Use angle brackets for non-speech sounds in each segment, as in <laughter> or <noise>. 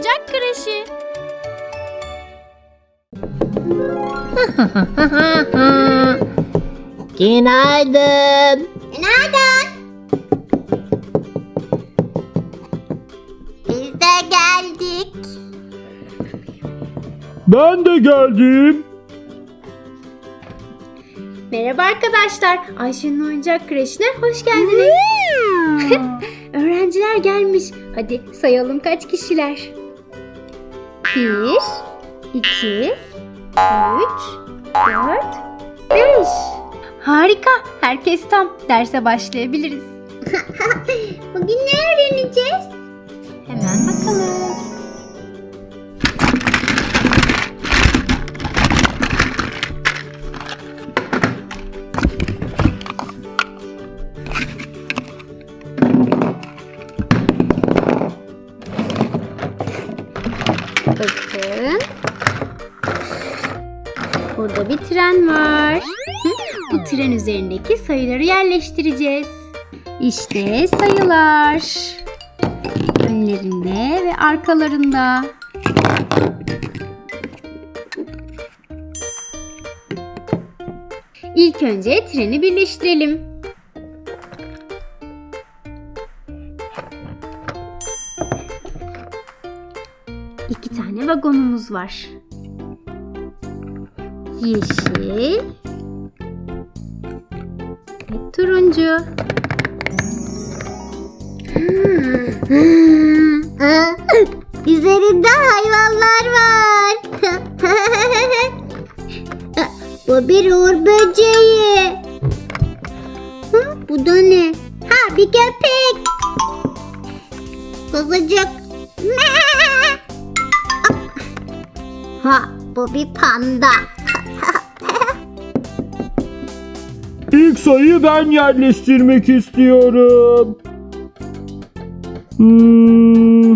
Oyuncak Kreşi. <laughs> Günaydın. Günaydın. Biz de geldik. Ben de geldim. Merhaba arkadaşlar. Ayşe'nin Oyuncak Kreşi'ne hoş geldiniz. <laughs> Öğrenciler gelmiş. Hadi sayalım kaç kişiler. Bir, iki, üç, dört, beş. Harika. Herkes tam. Derse başlayabiliriz. <laughs> Bugün ne öğreneceğiz? Hemen bakalım. Tren var. Bu tren üzerindeki sayıları yerleştireceğiz. İşte sayılar. Önlerinde ve arkalarında. İlk önce treni birleştirelim. İki tane vagonumuz var. Yeşil ve turuncu. Üzerinde hayvanlar var. <laughs> Bu bir uğur böceği. Bu da ne? Ha bir köpek. Kuzucuk. <laughs> Ha bu bir panda. İlk sayıyı ben yerleştirmek istiyorum. Hmm.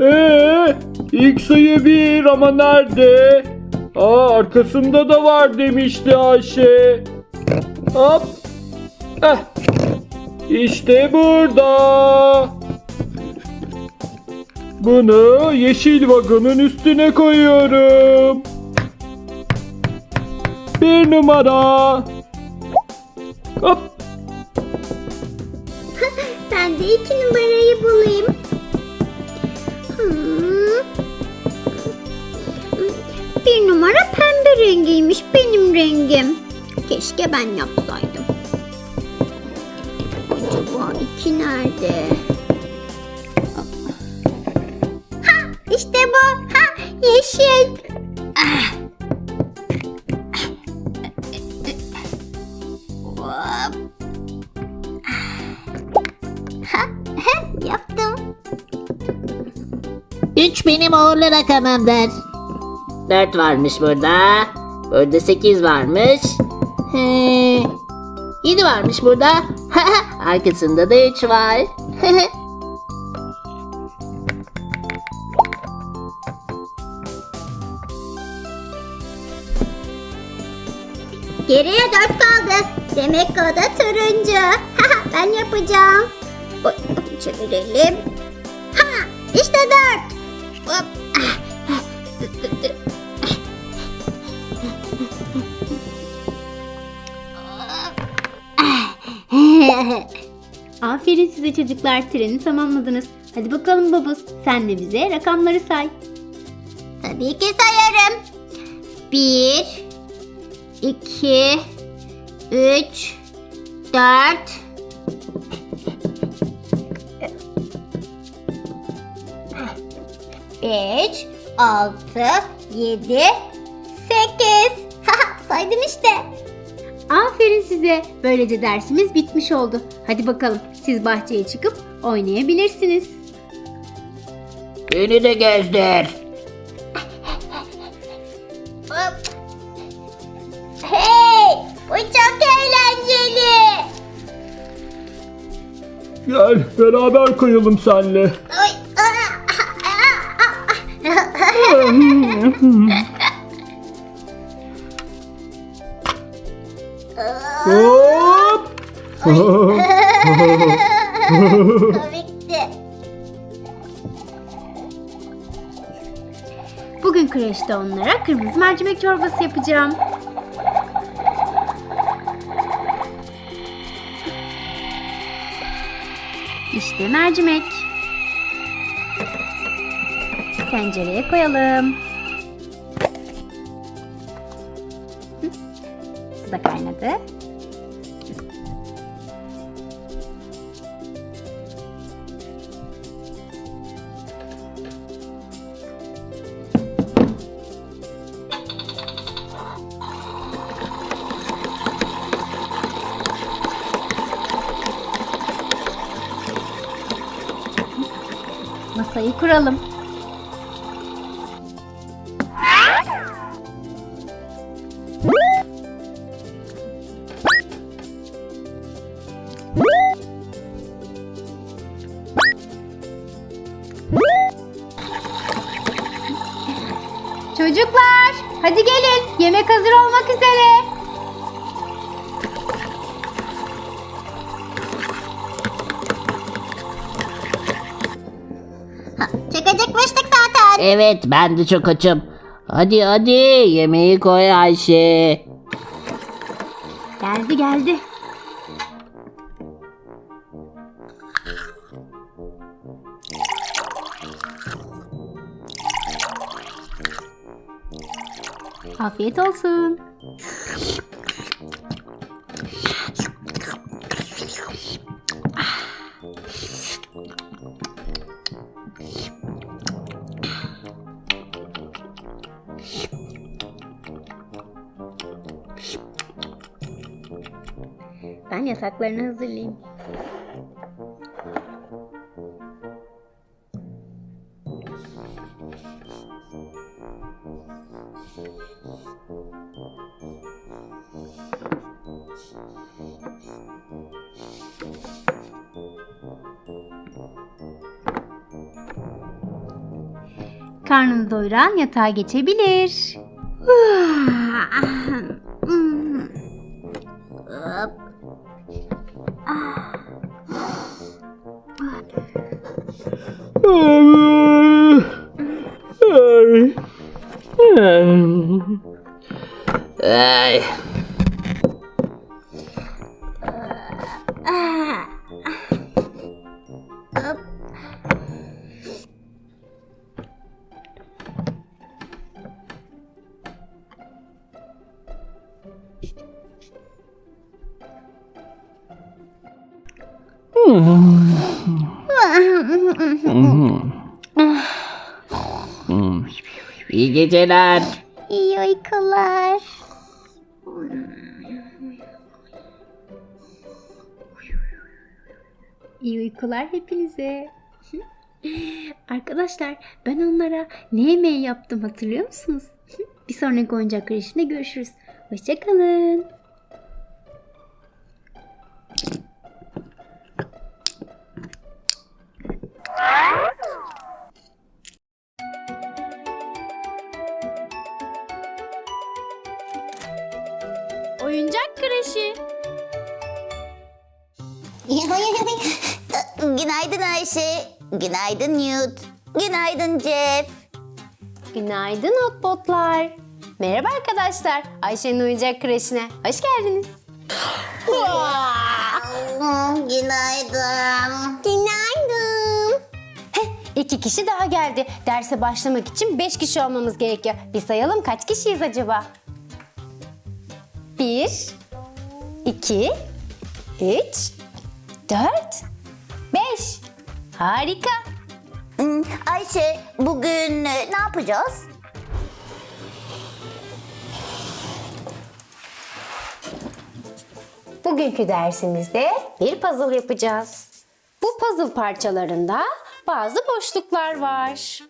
Ee, ilk sayı bir ama nerede? Aa, arkasında da var demişti Ayşe. Hop. Eh. İşte burada. Bunu yeşil vagonun üstüne koyuyorum. Bir numara. Hop. <laughs> Ben de iki numarayı bulayım. Hmm. Bir numara pembe rengiymiş benim rengim. Keşke ben yapsaydım. Acaba iki nerede? Benim uğurlu rakamımdır. Dört varmış burada. Burada sekiz varmış. He, yedi varmış burada. <laughs> Arkasında da üç var. <laughs> Geriye dört kaldı. Demek o da turuncu. <laughs> ben yapacağım. Çevirelim. Hop. Aferin size çocuklar treni tamamladınız. Hadi bakalım babus sen de bize rakamları say. Tabii ki sayarım. Bir, iki, üç, dört, beş, altı, yedi, sekiz. <laughs> Saydım işte. Aferin size. Böylece dersimiz bitmiş oldu. Hadi bakalım siz bahçeye çıkıp oynayabilirsiniz. Beni de gezdir. Hop. Hey, bu çok eğlenceli. Gel beraber kayalım senle. Hop. Komikti. Bugün kreşte onlara kırmızı mercimek çorbası yapacağım. İşte mercimek. Tencereye koyalım. Su da kaynadı. Masayı kuralım. Gelin. Yemek hazır olmak üzere. Çok acıkmıştık zaten. Evet ben de çok açım. Hadi hadi yemeği koy Ayşe. Geldi geldi. Afiyet olsun. Ben yataklarını hazırlayayım. Doyuran yatağa geçebilir. Geceler. İyi uykular. İyi uykular hepinize. <laughs> Arkadaşlar ben onlara ne yemeği yaptım hatırlıyor musunuz? <laughs> Bir sonraki oyuncak kreşinde görüşürüz. Hoşçakalın. Günaydın Newt. Günaydın Jeff. Günaydın Hotbotlar. Merhaba arkadaşlar. Ayşe'nin oyuncak kreşine hoş geldiniz. Günaydın. Günaydın. İki kişi daha geldi. Derse başlamak için beş kişi olmamız gerekiyor. Bir sayalım kaç kişiyiz acaba? Bir, iki, üç, dört. Harika. Hmm, Ayşe bugün e, ne yapacağız? Bugünkü dersimizde bir puzzle yapacağız. Bu puzzle parçalarında bazı boşluklar var.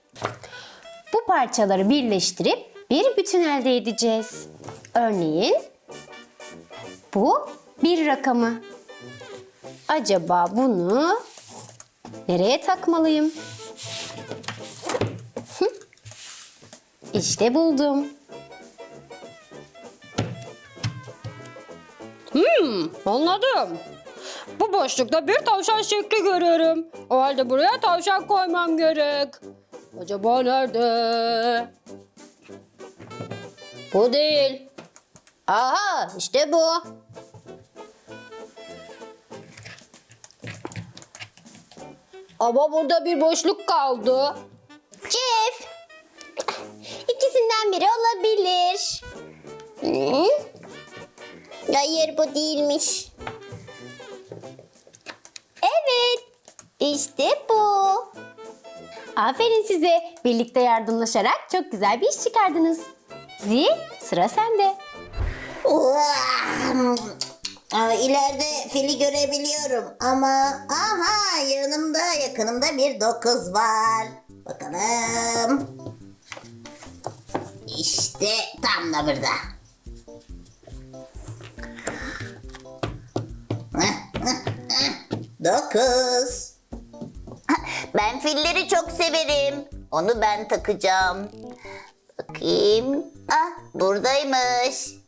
Bu parçaları birleştirip bir bütün elde edeceğiz. Örneğin bu bir rakamı. Acaba bunu nereye takmalıyım? İşte buldum. Anladım. Bu boşlukta bir tavşan şekli görüyorum. O halde buraya tavşan koymam gerek. Acaba nerede? Bu değil. Aha işte bu. Ama burada bir boşluk kaldı. Jeff. İkisinden biri olabilir. Hayır bu değilmiş. Evet. İşte bu. Aferin size. Birlikte yardımlaşarak çok güzel bir iş çıkardınız. Zi, sıra sende. Aa, fili görebiliyorum ama aha yanımda yakınımda bir dokuz var. Bakalım. İşte tam da burada. <laughs> Dokuz. <laughs> Ben filleri çok severim. Onu ben takacağım. Bakayım. Ah buradaymış.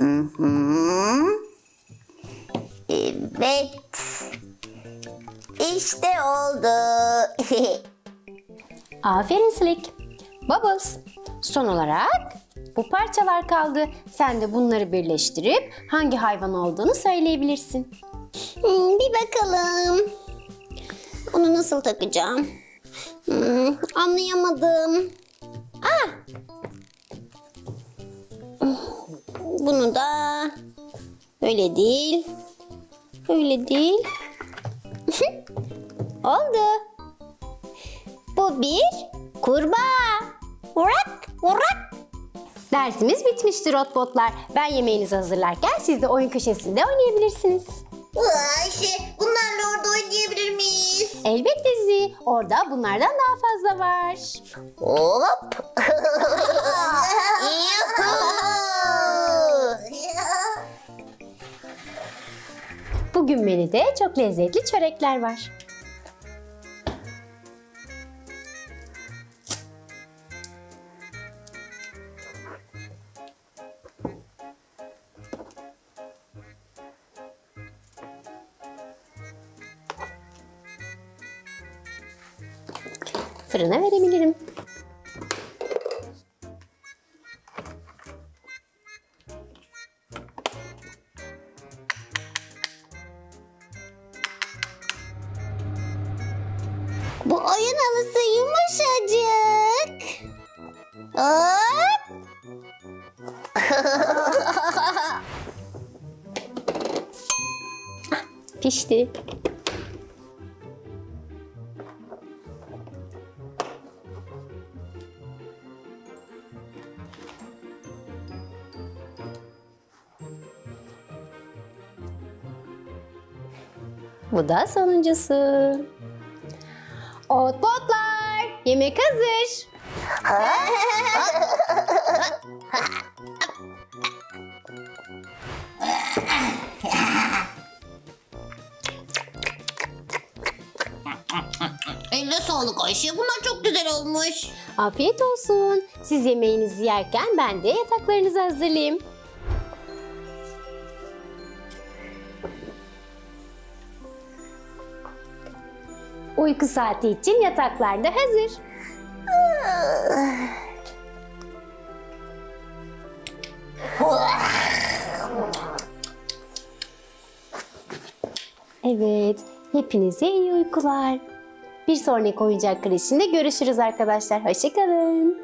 Hı hı. Evet. İşte oldu. <laughs> Aferin Slick. Bubbles, son olarak bu parçalar kaldı. Sen de bunları birleştirip hangi hayvan olduğunu söyleyebilirsin. Hmm, bir bakalım. Onu nasıl takacağım? Hmm, anlayamadım. Ah! Bunu da öyle değil. Öyle değil. <laughs> Oldu. Bu bir kurbağa. Urak, urak. Dersimiz bitmiştir otbotlar. Ben yemeğinizi hazırlarken siz de oyun köşesinde oynayabilirsiniz. Ayşe, bunlarla orada oynayabilir miyiz? Elbette Zi. Orada bunlardan daha fazla var. Hop. <laughs> Bugün menüde çok lezzetli çörekler var. Fırına verebilirim. Pişti. Bu da sonuncusu. Otbotlar, yemek hazır. <laughs> <laughs> sağlık Ayşe. Bunlar çok güzel olmuş. Afiyet olsun. Siz yemeğinizi yerken ben de yataklarınızı hazırlayayım. Uyku saati için yataklar da hazır. Evet, hepinize iyi uykular. Bir sonraki oyuncak kreşinde görüşürüz arkadaşlar. Hoşçakalın.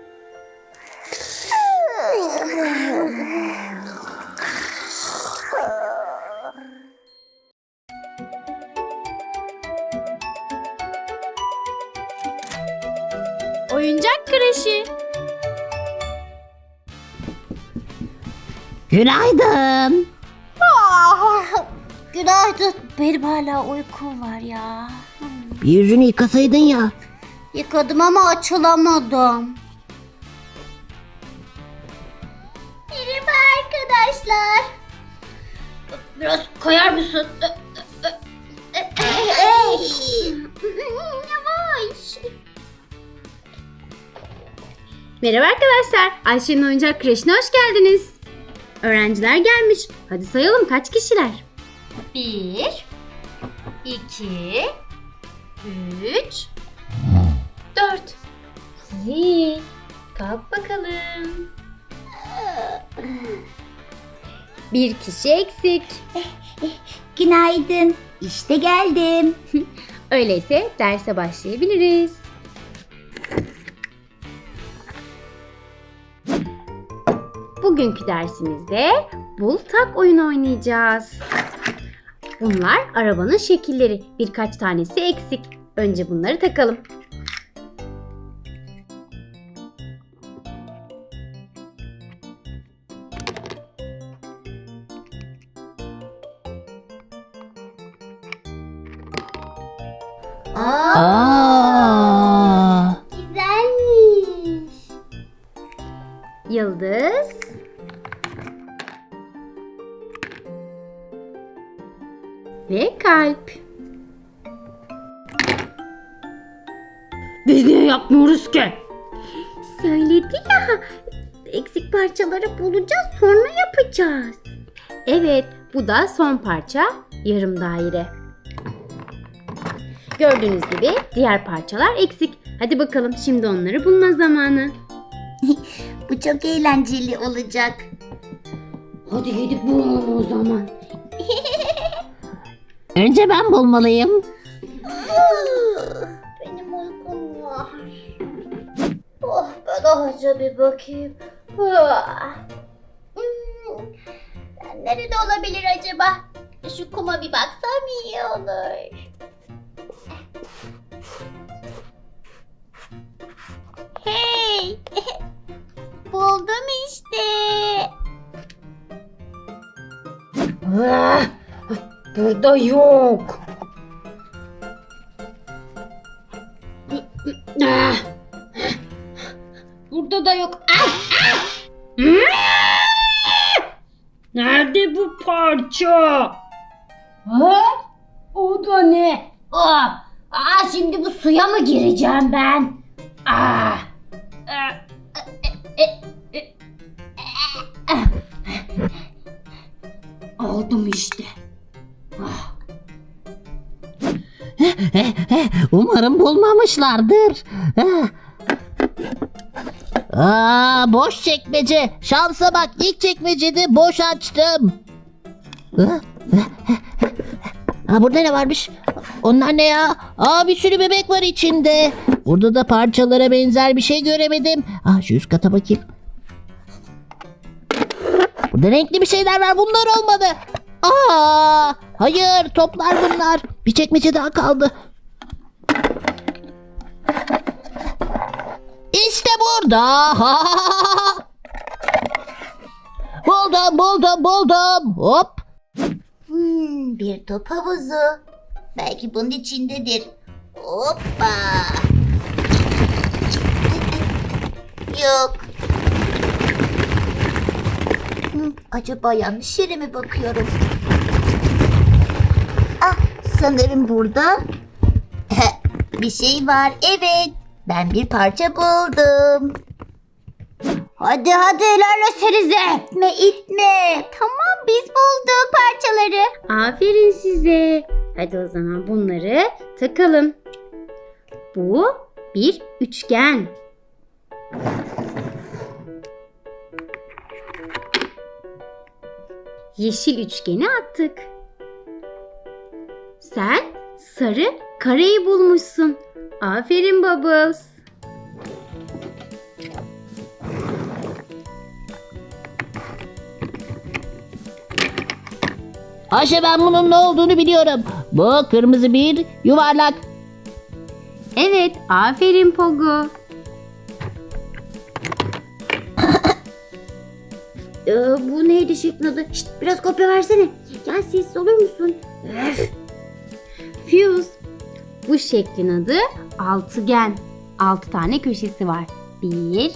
Oyuncak kreşi. Günaydın. Günaydın. Benim hala uykum var ya. Bir yüzünü yıkasaydın ya. Yıkadım ama açılamadım. Merhaba arkadaşlar. Biraz koyar mısın? Yavaş. Merhaba arkadaşlar. Ayşe'nin oyuncak kreşine hoş geldiniz. Öğrenciler gelmiş. Hadi sayalım kaç kişiler? Bir, iki, üç, dört. Zi, Kalk bakalım. Bir kişi eksik. Günaydın. İşte geldim. <laughs> Öyleyse derse başlayabiliriz. Bugünkü dersimizde bul tak oyunu oynayacağız. Bunlar arabanın şekilleri. Birkaç tanesi eksik. Önce bunları takalım. Parça yarım daire. Gördüğünüz gibi diğer parçalar eksik. Hadi bakalım şimdi onları bulma zamanı. <laughs> Bu çok eğlenceli olacak. Hadi gidip bulalım o zaman. <laughs> Önce ben bulmalıyım. <gasps> Benim uykum var. Oh ben ağaca bir bakayım. <sighs> Hmm, Nerede olabilir acaba? Şu kuma bir baksam iyi olur. Hey! <laughs> Buldum işte. Burada yok. Burada da yok. Nerede bu parça? Ha? O da ne? Aa, aa şimdi bu suya mı gireceğim ben? Ah. Aldım işte. Umarım bulmamışlardır. Aa, boş çekmece. Şansa bak ilk çekmecede boş açtım. Ah. Ha, burada ne varmış? Onlar ne ya? Aa, bir sürü bebek var içinde. Burada da parçalara benzer bir şey göremedim. Aa, şu üst kata bakayım. Burada renkli bir şeyler var. Bunlar olmadı. Aa, hayır toplar bunlar. Bir çekmece daha kaldı. İşte burada. buldum buldum buldum. Hop. Hmm, bir top havuzu. Belki bunun içindedir. Hoppa. Yok. Hmm, acaba yanlış yere mi bakıyorum? Ah, sanırım burada <laughs> bir şey var. Evet, ben bir parça buldum. Hadi hadi ilerlesenize. İtme itme. Tamam biz bulduk parçaları. Aferin size. Hadi o zaman bunları takalım. Bu bir üçgen. Yeşil üçgeni attık. Sen sarı kareyi bulmuşsun. Aferin Bubbles. Ayşe ben bunun ne olduğunu biliyorum. Bu kırmızı bir yuvarlak. Evet, aferin Pogo. <coughs> Ee, bu neydi şeklin adı? Şşt, biraz kopya versene. Gel sessiz olur musun? Öf. Fuse. Bu şeklin adı altıgen. Altı tane köşesi var. Bir,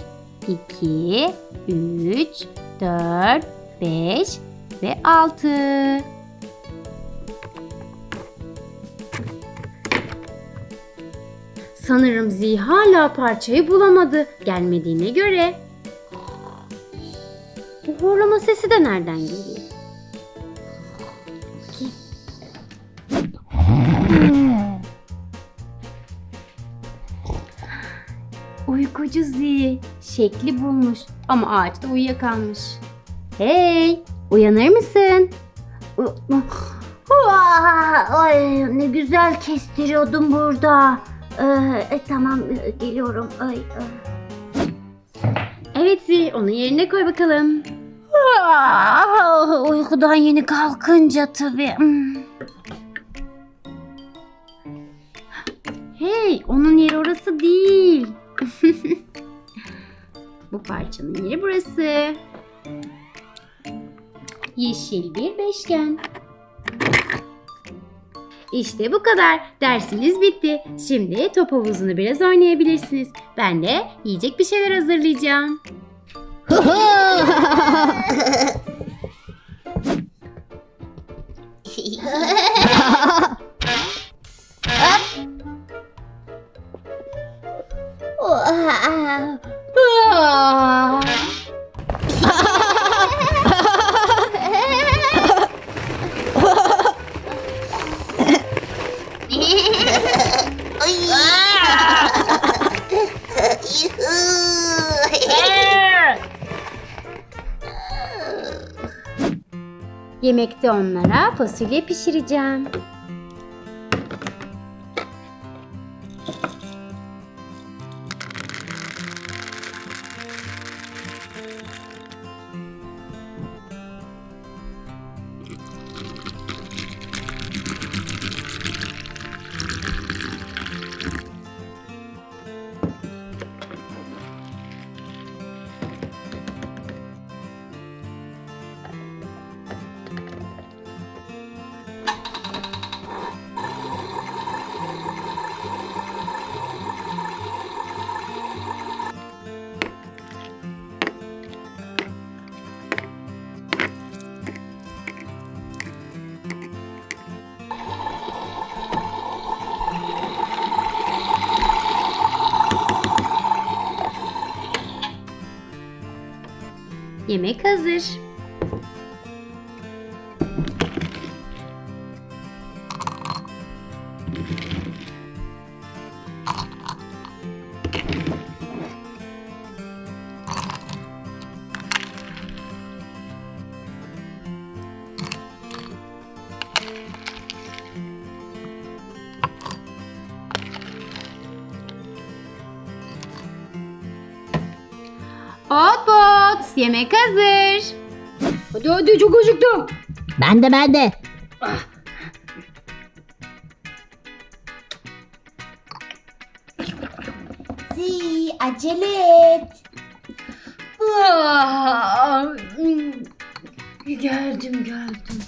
iki, üç, dört, beş ve altı. Sanırım Zi hala parçayı bulamadı. Gelmediğine göre. Bu horlama sesi de nereden geliyor? Uyku ipucu Z. Şekli bulmuş ama ağaçta uyuyakalmış. Hey, uyanır mısın? Ay ne güzel kestiriyordum burada. Ee, e, tamam e, geliyorum. Ay, ay. Evet Z, onu yerine koy bakalım. Uykudan yeni kalkınca tabii. Hmm. Hey, onun yeri orası değil. <laughs> Bu parçanın yeri burası. Yeşil bir beşgen. İşte bu kadar. Dersiniz bitti. Şimdi top havuzunu biraz oynayabilirsiniz. Ben de yiyecek bir şeyler hazırlayacağım. Yemekte onlara fasulye pişireceğim. Yemek hazır. Yemek hazır. Hadi hadi çok acıktım. Ben de ben de. Zi, acele et. Ah, hmm. Geldim geldim.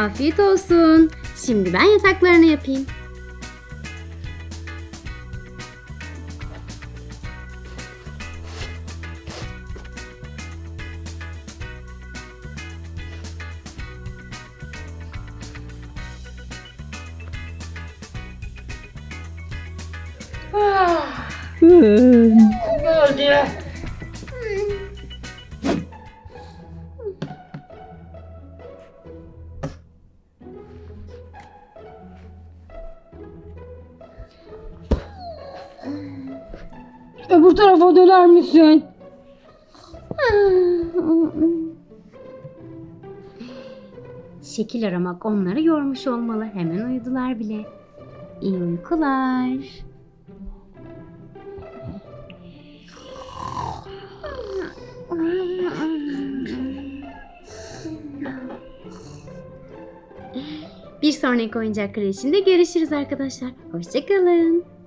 Afiyet olsun. Şimdi ben yataklarını yapayım. Öbür tarafa döner misin? Şekil aramak onları yormuş olmalı. Hemen uyudular bile. İyi uykular. Bir sonraki oyuncak kreşinde görüşürüz arkadaşlar. Hoşçakalın.